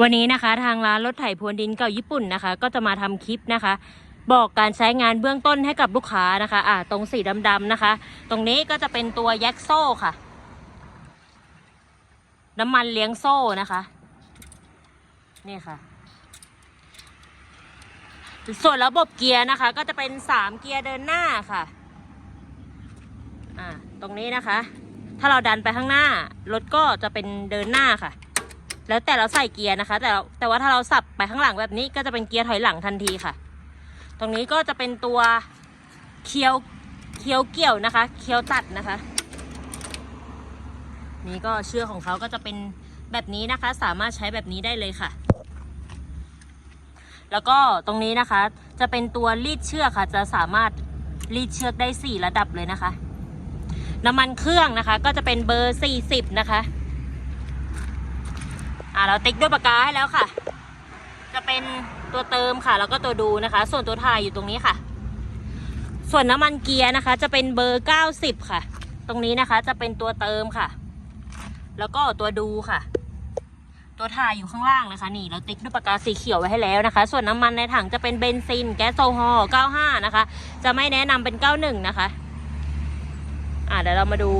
วันนี้นะคะทางร้านรถไถพรวนดินเก่าญี่ปุ่นนะคะ ก็จะมาทำคลิปนะคะ บอกการใช้งานเบื้องต้นให้กับลูกค้านะคะอ่าตรงสีดำๆนะคะ ตรงนี้ก็จะเป็นตัวแยกโซ่ค่ะ น้ำมันเลี้ยงโซ่นะคะนี่ค่ะ ส่วนระบบเกียร์นะคะ ก็จะเป็นสามเกียร์เดินหน้าค่ะอ่าตรงนี้นะคะ ถ้าเราดันไปข้างหน้ารถก็จะเป็นเดินหน้าค่ะ แล้วแต่เราใส่เกียร์นะคะ แต่แต่ว่าถ้าเราสับไปข้างหลังแบบนี้ก็จะเป็นเกียร์ถอยหลังทันทีค่ะ ตรงนี้ก็จะเป็นตัวเคียวเคียวเกี่ยวนะคะ เคียวตัดนะคะ นี่ก็เชือกของเขาก็จะเป็นแบบนี้นะคะ สามารถใช้แบบนี้ได้เลยค่ะ แล้วก็ตรงนี้นะคะ จะเป็นตัวรีดเชือกค่ะ จะสามารถรีดเชือกได้สี่ระดับเลยนะคะ น้ำมันเครื่องนะคะ ก็จะเป็นเบอร์สี่สิบนะคะ อ่าเราติ๊กด้วยปากกาให้แล้วค่ะ จะเป็นตัวเติมค่ะ แล้วก็ตัวดูนะคะ ส่วนตัวถ่ายอยู่ตรงนี้ค่ะ ส่วนน้ำมันเกียร์นะคะ จะเป็นเบอร์เก้าสิบค่ะ ตรงนี้นะคะจะเป็นตัวเติมค่ะ แล้วก็ตัวดูค่ะ ตัวถ่ายอยู่ข้างล่างนะคะ นี่เราติ๊กด้วยปากกาสีเขียวไว้ให้แล้วนะคะ ส่วนน้ำมันในถังจะเป็นเบนซินแก๊สโซฮอล์95 นะคะ จะไม่แนะนำเป็น 91 นะคะ อ่าเดี๋ยวเรามาดู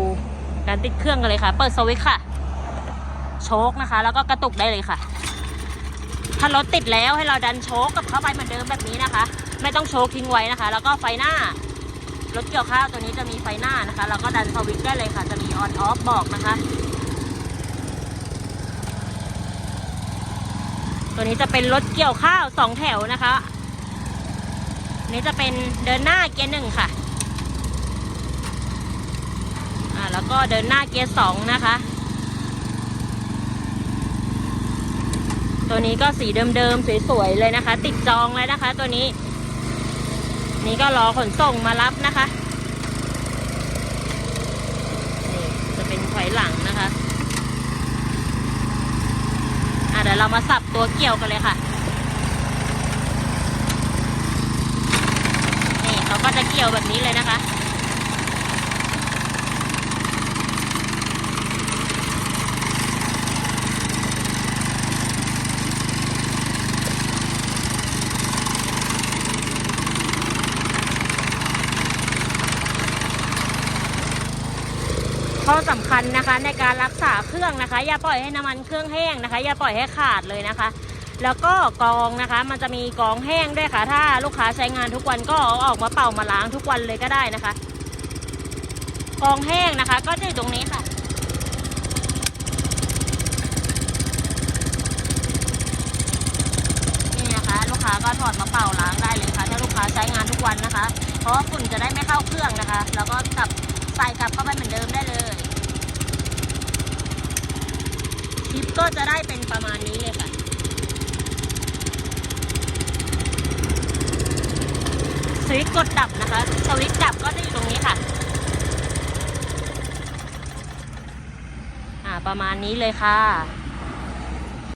การติดเครื่องกันเลยค่ะ เปิดสวิตช์ค่ะ โชคนะคะ แล้วก็กระตุกได้เลยค่ะ ถ้ารถติดแล้วให้เราดันโชคกับเข้าไปเหมือนเดิมแบบนี้นะคะ ไม่ต้องโชคทิ้งไว้นะคะ แล้วก็ไฟหน้ารถเกี่ยวข้าวตัวนี้จะมีไฟหน้านะคะแล้วก็ดันสวิตช์ได้เลยค่ะ จะมีออนออฟบอกนะคะ ตัวนี้จะเป็นรถเกี่ยวข้าวสองแถวนะคะนนี้จะเป็นเดินหน้าเกียร์หนึ่งค่ะ อ่าแล้วก็เดินหน้าเกียร์สองนะคะ ตัวนี้ก็สีเดิมๆสวยๆเลยนะคะ ติดจองเลยนะคะ ตัวนี้ นี่ก็รอขนส่งมารับนะคะนี่จะเป็นถอยหลังนะคะอะเดี๋ยวเรามาสับตัวเกี่ยวกันเลยค่ะนี่เขาก็จะเกี่ยวแบบนี้เลยนะคะ ข้อสำคัญนะคะในการรักษาเครื่องนะคะ อย่าปล่อยให้น้ำมันเครื่องแห้งนะคะ อย่าปล่อยให้ขาดเลยนะคะ แล้วก็กองนะคะ มันจะมีกองแห้งด้วยค่ะ ถ้าลูกค้าใช้งานทุกวันก็เอาออกมาเป่ามาล้างทุกวันเลยก็ได้นะคะ กองแห้งนะคะ ก็จะอยู่ตรงนี้ค่ะนี่นะคะลูกค้าก็ถอดมาเป่าล้างได้เลยค่ะ ถ้าลูกค้าใช้งานทุกวันนะคะ เพราะฝุ่นจะได้ไม่เข้าเครื่องนะคะ แล้วก็กลับ ใส่กลับเข้าไปเหมือนเดิมได้เลยคลิปก็จะได้เป็นประมาณนี้เลยค่ะสวิตช์กดดับนะคะ สวิตช์ดับก็จะอยู่ตรงนี้ค่ะ อ่าประมาณนี้เลยค่ะ